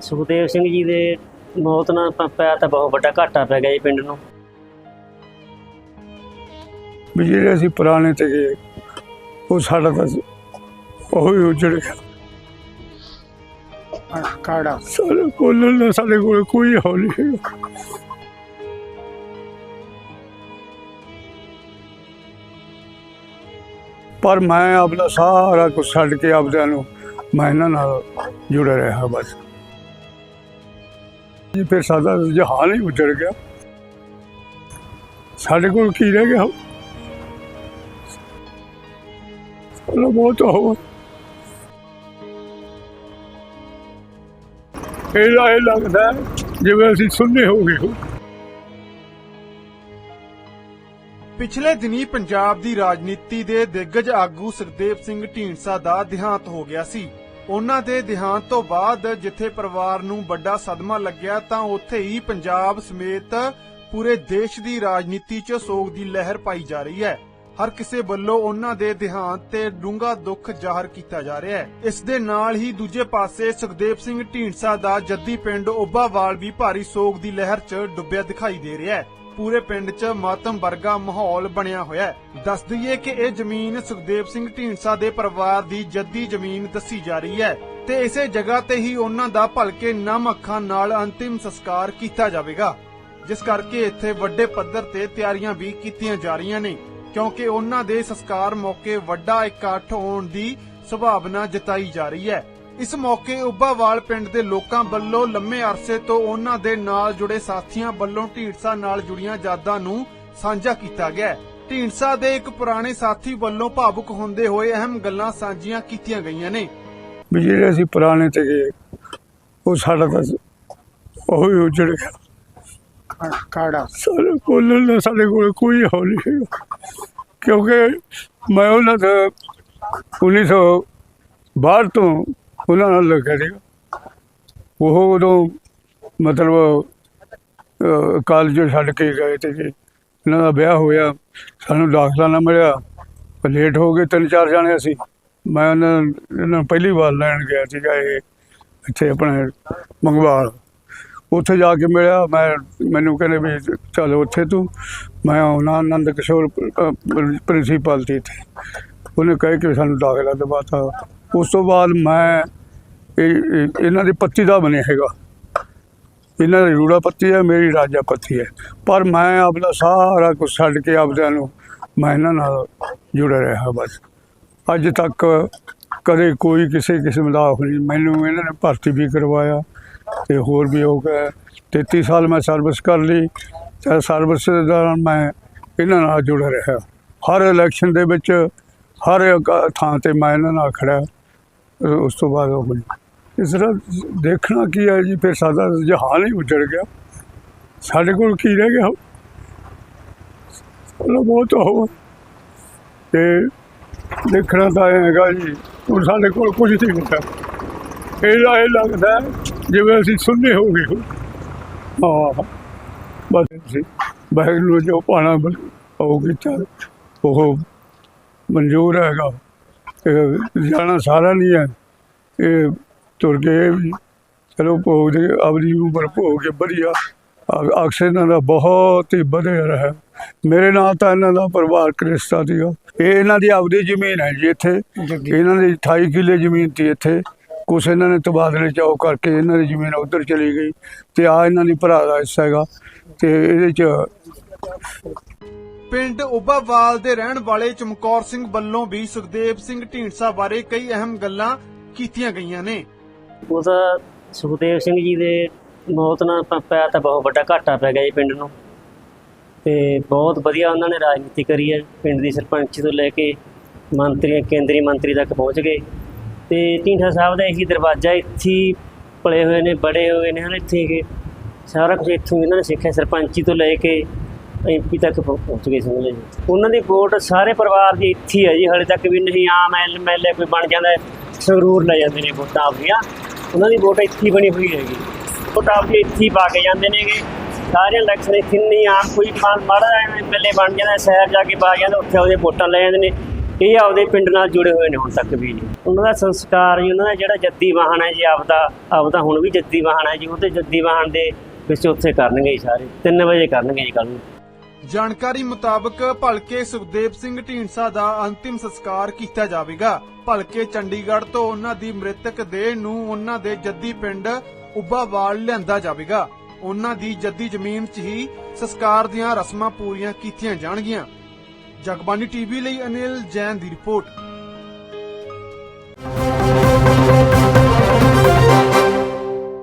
ਸੁਖਦੇਵ ਸਿੰਘ ਜੀ ਦੇ ਮੌਤ ਨਾਲ ਪ- ਪਿਆ ਤਾਂ ਬਹੁਤ ਵੱਡਾ ਘਾਟਾ ਪੈ ਗਿਆ ਜੀ ਪਿੰਡ ਨੂੰ। ਵੀ ਜਿਹੜੇ ਅਸੀਂ ਪੁਰਾਣੇ ਤੇ ਗਏ ਉਹ ਸਾਡਾ ਤਾਂ ਉਹ ਹੀ ਉਜੜ ਗਿਆ। ਕਾੜਾ। ਸਾਡੇ ਕੋਲ ਨਾ ਸਾਡੇ ਕੋਲ ਕੋਈ ਹੌਲ ਪਰ ਮੈਂ ਆਪਣਾ ਸਾਰਾ ਕੁਝ ਛੱਡ ਕੇ ਆਪਦਿਆਂ ਨੂੰ ਮੈਂ ਇਹਨਾਂ ਨਾਲ ਜੁੜਿਆ ਰਿਹਾ ਬਸ। ਜੀ ਫਿਰ ਸਾਡਾ ਜਹਾਨ ਹੀ ਉਜੜ ਗਿਆ। ਸਾਡੇ ਕੋਲ ਕੀ ਰਹਿ ਗਿਆ? ਚਲੋ, ਬਹੁਤ ਹੋ ਇਹ ਲਾ- ਲੱਗਦਾ ਜਿਵੇਂ ਅਸੀਂ ਸੁਣਨੇ ਹੋ ਗਏ ਪਿਛਲੇ ਦਿਨੀ ਪੰਜਾਬ ਦੀ ਰਾਜਨੀਤੀ ਦੇ ਦਿੱਗਜ ਆਗੂ ਸੁਖਦੇਵ ਸਿੰਘ ਢੀਂਡਸਾ ਦਾ ਦੇਹਾਂਤ ਹੋ ਗਿਆ ਸੀ। ਉਹਨਾਂ ਦੇ ਦੇਹਾਂਤ ਤੋਂ ਬਾਅਦ ਜਿੱਥੇ ਪਰਿਵਾਰ ਨੂੰ ਵੱਡਾ ਸਦਮਾ ਲੱਗਿਆ ਤਾਂ ਉੱਥੇ ਹੀ ਪੰਜਾਬ ਸਮੇਤ ਪੂਰੇ ਦੇਸ਼ ਦੀ ਰਾਜਨੀਤੀ 'ਚ ਸੋਗ ਦੀ ਲਹਿਰ ਪਾਈ ਜਾ ਰਹੀ ਹੈ। ਹਰ ਕਿਸੇ ਵੱਲੋਂ ਉਹਨਾਂ ਦੇ ਦੇਹਾਂਤ ਤੇ ਡੂੰਘਾ ਦੁੱਖ ਜ਼ਾਹਰ ਕੀਤਾ ਜਾ ਰਿਹਾ ਹੈ। ਇਸ ਦੇ ਨਾਲ ਹੀ ਦੂਜੇ ਪਾਸੇ ਸੁਖਦੇਵ ਸਿੰਘ ਢੀਂਡਸਾ ਦਾ ਜੱਦੀ ਪਿੰਡ ਓਬਾਵਾਲ ਵੀ ਭਾਰੀ ਸੋਗ ਦੀ ਲਹਿਰ 'ਚ ਡੁੱਬਿਆ ਦਿਖਾਈ ਦੇ ਰਿਹਾ ਹੈ। ਪੂਰੇ ਪਿੰਡ 'ਚ ਮਾਤਮ ਵਰਗਾ ਮਾਹੌਲ ਬਣਿਆ ਹੋਇਆ ਹੈ। ਦੱਸ ਦਈਏ ਕਿ ਇਹ ਜ਼ਮੀਨ ਸੁਖਦੇਵ ਸਿੰਘ ਢੀਂਡਸਾ ਦੇ ਪਰਿਵਾਰ ਦੀ ਜੱਦੀ ਜ਼ਮੀਨ ਦੱਸੀ ਜਾ ਰਹੀ ਹੈ ਤੇ ਇਸੇ ਜਗ੍ਹਾ ਤੇ ਹੀ ਉਹਨਾਂ ਦਾ ਭਲਕੇ ਨਮ ਅੱਖਾਂ ਨਾਲ ਅੰਤਿਮ ਸੰਸਕਾਰ ਕੀਤਾ ਜਾਵੇਗਾ, ਜਿਸ ਕਰਕੇ ਇੱਥੇ ਵੱਡੇ ਪੱਧਰ ਤੇ ਤਿਆਰੀਆਂ ਵੀ ਕੀਤੀਆਂ ਜਾ ਰਹੀਆਂ ਨੇ, ਕਿਉਂਕਿ ਉਹਨਾਂ ਦੇ ਸੰਸਕਾਰ ਮੌਕੇ ਵੱਡਾ ਇਕੱਠ ਹੋਣ ਦੀ ਸੰਭਾਵਨਾ ਜਤਾਈ ਜਾ ਰਹੀ ਹੈ। ਇਸ ਮੌਕੇ ਉੱਬਾਵਾਲ ਪਿੰਡ ਦੇ ਲੋਕਾਂ ਵੱਲੋਂ ਲੰਮੇ ਅਰਸੇ ਤੋਂ ਉਹਨਾਂ ਦੇ ਨਾਲ ਜੁੜੇ ਸਾਥੀਆਂ ਵੱਲੋਂ ਢੀਂਡਸਾ ਨਾਲ ਜੁੜੀਆਂ ਯਾਦਾਂ ਨੂੰ ਸਾਂਝਾ ਕੀਤਾ ਗਿਆ। ਢੀਂਡਸਾ ਦੇ ਇੱਕ ਪੁਰਾਣੇ ਸਾਥੀ ਵੱਲੋਂ ਭਾਵੁਕ ਹੁੰਦੇ ਹੋਏ ਅਹਿਮ ਗੱਲਾਂ ਸਾਂਝੀਆਂ ਕੀਤੀਆਂ ਗਈਆਂ ਨੇ। ਵੀ ਜਿਹੜੇ ਅਸੀਂ ਪੁਰਾਣੇ ਤੇ ਗਏ ਉਹ ਸਾਡਾ ਤਾਂ ਉਹ ਹੀ ਉਜੜ ਗਿਆ। ਕਾੜਾ। ਸਾਡੇ ਕੋਲ ਨਾ ਸਾਡੇ ਕੋਲ ਕੋਈ ਹੌਲ ਕਿਉਂਕਿ ਮੈਂ ਉਹਨਾਂ ਦਾ 1900 ਬਾਹਰ ਤੋਂ ਉਹਨਾਂ ਨਾਲ ਲੱਗਿਆ ਸੀਗਾ। ਉਹ ਉਦੋਂ ਮਤਲਬ ਅਹ, ਕਾਲਜ ਛੱਡ ਕੇ ਗਏ ਤੇ ਜੀ ਇਹਨਾਂ ਦਾ ਵਿਆਹ ਹੋਇਆ ਸਾਨੂੰ ਦਾਖਲਾ ਨਾ ਮਿਲਿਆ। ਲੇਟ ਹੋ ਗਏ ਤਿੰਨ ਚਾਰ ਜਾਣੇ ਅਸੀਂ। ਮੈਂ ਉਹਨਾਂ ਇਹਨਾਂ ਨੂੰ ਪਹਿਲੀ ਵਾਰ ਲੈਣ ਗਿਆ ਸੀਗਾ ਇਹ ਇੱਥੇ ਆਪਣੇ ਮੰਗਵਾਲ। ਉੱਥੇ ਜਾ ਕੇ ਮਿਲਿਆ ਮੈਂ ਮੈਨੂੰ ਕਹਿੰਦੇ ਵੀ ਚਲ ਉੱਥੇ ਤੂੰ। ਮੈਂ ਆਉਣਾ ਆਨੰਦ ਕਿਸ਼ੋਰ ਪ੍ਰਿੰਸੀਪਲ ਸੀ ਇੱਥੇ। ਉਹਨੇ ਕਹਿ ਕੇ ਸਾਨੂੰ ਦਾਖਲਾ ਦਿਵਾਤਾ। ਉਸ ਤੋਂ ਬਾਅਦ ਮੈਂ ਇਹ ਇਹਨਾਂ ਦੀ ਪੱਤੀ ਦਾ ਬਣਿਆ ਹੈਗਾ। ਇਹਨਾਂ ਦੀ ਰੂੜਾ ਪੱਤੀ ਹੈ, ਮੇਰੀ ਰਾਜਾ ਪੱਤੀ ਹੈ। ਪਰ ਮੈਂ ਆਪਣਾ ਸਾਰਾ ਕੁਝ ਛੱਡ ਕੇ ਆਪਦਿਆਂ ਨੂੰ ਮੈਂ ਇਹਨਾਂ ਨਾਲ ਜੁੜਿਆ ਰਿਹਾ, ਬਸ। ਅੱਜ ਤੱਕ ਕਦੇ ਕੋਈ ਕਿਸੇ ਕਿਸਮ ਦਾ ਉਹ ਨਹੀਂ, ਮੈਨੂੰ ਇਹਨਾਂ ਨੇ ਭਰਤੀ ਵੀ ਕਰਵਾਇਆ ਤੇ ਹੋਰ ਵੀ ਹੋ ਗਿਆ। 33 ਸਾਲ ਮੈਂ ਸਰਵਿਸ ਕਰ ਲਈ ਤੇ ਸਰਵਿਸ ਦੌਰਾਨ ਮੈਂ ਇਹਨਾਂ ਨਾਲ ਜੁੜ ਰਿਹਾ। ਹਰ ਇਲੈਕਸ਼ਨ ਦੇ ਵਿੱਚ ਹਰ ਇੱਕ ਥਾਂ ਤੇ ਮੈਂ ਇਹਨਾਂ ਨਾਲ ਖੜਾ ਉਸ ਤੋਂ ਬਾਅਦ ਉਹ ਇਸ ਤਰ੍ਹਾਂ ਦੇਖਣਾ ਕੀ ਹੈ ਜੀ, ਫਿਰ ਸਾਡਾ ਜਹਾਨ ਹੀ ਉੱਜੜ ਗਿਆ। ਸਾਡੇ ਕੋਲ ਕੀ ਰਹਿ ਗਿਆ? ਚਲੋ ਬਹੁਤ ਹੋ। ਤੇ ਦੇਖਣਾ ਤਾਂ ਹੈਗਾ ਜੀ, ਹੁਣ ਸਾਡੇ ਕੋਲ ਕੁਝ ਨਹੀਂ ਹੁੰਦਾ। ਇਹਦਾ ਇਹ ਲੱਗਦਾ ਜਿਵੇਂ ਅਸੀਂ ਸੁਣਨੇ ਹੋ ਗਏ ਹੋ ਹਾਂ ਬਸ ਜੀ ਬੈਗ ਨੂੰ ਜੋ ਪਾਣਾ ਉਹ ਕੀਤਾ ਉਹ ਮਨਜ਼ੂਰ ਹੈਗਾ। ਇਹ ਜਾਣਾ ਸਾਰਾ ਨਹੀਂ ਹੈ। ਇਹ ਤੁਰ ਗਏ ਵੀ ਚਲੋ ਭੋਗ ਦੇ ਆਪਣੀ ਉਮਰ ਭੋਗ ਕੇ ਵਧੀਆ। ਅਕਸਰ ਇਹਨਾਂ ਦਾ ਬਹੁਤ ਹੀ ਵਧਿਆ ਰਿਹਾ ਮੇਰੇ ਨਾਲ ਤਾਂ ਇਹਨਾਂ ਦਾ ਪਰਿਵਾਰ ਕ੍ਰਿਸਤਾ ਸੀਗਾ। ਇਹ ਇਹਨਾਂ ਦੀ ਆਪਦੀ ਜ਼ਮੀਨ ਹੈ ਜੀ ਇੱਥੇ। ਇਹਨਾਂ ਦੀ 28 ਕਿੱਲੇ ਜ਼ਮੀਨ ਸੀ ਇੱਥੇ। ਕੁਛ ਇਹਨਾਂ ਨੇ ਤਬਾਦਲੇ ਚਾਉ ਕਰਕੇ ਇਹਨਾਂ ਦੀ ਜ਼ਮੀਨ ਉਧਰ ਚਲੀ ਗਈ। ਤੇ ਆ ਇਹਨਾਂ ਦੀ ਭਰਾ ਦਾ ਹਿੱਸਾ ਹੈਗਾ। ਤੇ ਇਹਦੇ ਚ ਪਿੰਡ ਉੱਬਾਵਾਲ ਦੇ ਰਹਿਣ ਵਾਲੇ ਚਮਕੌਰ ਸਿੰਘ ਵੱਲੋਂ ਵੀ ਸੁਖਦੇਵ ਸਿੰਘ ਢੀਂਡਸਾ ਬਾਰੇ ਕਈ ਅਹਿਮ ਗੱਲਾਂ ਕੀਤੀਆਂ ਗਈਆਂ ਨੇ। ਉਹਦਾ ਸੁਖਦੇਵ ਸਿੰਘ ਜੀ ਦੇ ਮੌਤ ਨਾਲ ਪਿਆ ਤਾਂ ਬਹੁਤ ਵੱਡਾ ਘਾਟਾ ਪੈ ਗਿਆ ਜੀ ਪਿੰਡ ਨੂੰ। ਤੇ ਬਹੁਤ ਵਧੀਆ ਉਹਨਾਂ ਨੇ ਰਾਜਨੀਤੀ ਕਰੀ ਹੈ। ਪਿੰਡ ਦੀ ਸਰਪੰਚ ਤੋਂ ਲੈ ਕੇ ਮੰਤਰੀ ਕੇਂਦਰੀ ਮੰਤਰੀ ਤੱਕ ਪਹੁੰਚ ਗਏ। ਤੇ ਢੀਂਠਾ ਸਾਹਿਬ ਦਾ ਇਹੀ ਦਰਵਾਜ਼ਾ ਇੱਥੇ ਹੀ ਪਲੇ ਹੋਏ ਨੇ, ਬੜੇ ਹੋਏ ਨੇ ਹਨ ਇੱਥੇ ਕਿ ਸਾਰਾ ਕੁਝ ਇੱਥੋਂ ਇਹਨਾਂ ਨੇ ਸਿੱਖਿਆ। ਸਰਪੰਚੀ ਤੋਂ ਲੈ ਕੇ ਐਮਪੀ ਤੱਕ ਪਹੁੰਚ ਗਏ ਸਮਝ ਲਓ ਜੀ ਉਹਨਾਂ ਦੀ ਵੋਟ ਸਾਰੇ ਪਰਿਵਾਰ ਦੀ ਇੱਥੇ ਹੀ ਹੈ ਜੀ, ਹਾਲੇ ਤੱਕ ਵੀ ਨਹੀਂ, ਆਮ ਐਮਐਲਏ ਕੋਈ ਬਣ ਜਾਂਦਾ ਸੰਗਰੂਰ ਲੈ ਜਾਂਦੇ ਨੇ ਵੋਟਾਂ ਆਪਦੀਆਂ। ਉਹਨਾਂ ਦੀ ਵੋਟ ਇੱਥੇ ਹੀ ਬਣੀ ਹੋਈ ਹੈਗੀ। ਵੋਟ ਆਪਦੀ ਇੱਥੇ ਪਾ ਕੇ ਜਾਂਦੇ ਨੇਗੇ। ਸਾਰੇ ਇਲੈਕਸ਼ਨ ਇੱਥੇ ਨਹੀਂ, ਆਮ ਕੋਈ ਮਾਨ ਮਾੜਾ ਐਮਐਲਏ ਬਣ ਜਾਂਦਾ ਸ਼ਹਿਰ ਜਾ ਕੇ ਪਾ ਜਾਂਦਾ, ਉੱਥੇ ਉਹਦੇ ਵੋਟਾਂ ਲੈ ਜਾਂਦੇ ਨੇ। ਇਹ ਆਪਦੇ ਪਿੰਡ ਨਾਲ ਜੁੜੇ ਹੋਏ ਨੇ ਹੁਣ ਤੱਕ ਵੀ ਜੀ ਉਹਨਾਂ ਦਾ ਸੰਸਕਾਰ ਜੀ, ਉਹਨਾਂ ਦਾ ਜਿਹੜਾ ਜੱਦੀ ਵਾਹਨ ਹੈ ਜੀ, ਆਪਦਾ ਆਪਦਾ ਹੁਣ ਵੀ ਜੱਦੀ ਵਾਹਨ ਹੈ ਜੀ ਉਹਦੇ ਜੱਦੀ ਵਾਹਨ ਦੇ ਵਿੱਚ ਉੱਥੇ ਕਰਨਗੇ ਜੀ ਸਾਰੇ। 3 ਵਜੇ ਕਰਨਗੇ ਜੀ ਕੱਲ ਨੂੰ। ਜਾਣਕਾਰੀ ਮੁਤਾਬਕ ਭਲਕੇ ਸੁਖਦੇਵ ਸਿੰਘ ਢੀਂਡਸਾ ਦਾ ਅੰਤਿਮ ਸੰਸਕਾਰ ਕੀਤਾ ਜਾਵੇਗਾ। ਭਲਕੇ ਚੰਡੀਗੜ੍ਹ ਤੋਂ ਉਹਨਾਂ ਦੀ ਮ੍ਰਿਤਕ ਦੇਹ ਨੂੰ ਉਹਨਾਂ ਦੇ ਜੱਦੀ ਪਿੰਡ ਉੱਬਾਵਾਲ ਲਿਆਂਦਾ ਜਾਵੇਗਾ। ਉਹਨਾਂ ਦੀ ਜੱਦੀ ਜ਼ਮੀਨ 'ਚ ਹੀ ਸੰਸਕਾਰ ਦੀਆਂ ਰਸਮਾਂ ਪੂਰੀਆਂ ਕੀਤੀਆਂ ਜਾਣਗੀਆਂ। ਜਗਬਾਨੀ ਟੀਵੀ ਲਈ ਅਨਿਲ ਜੈਨ ਦੀ ਰਿਪੋਰਟ।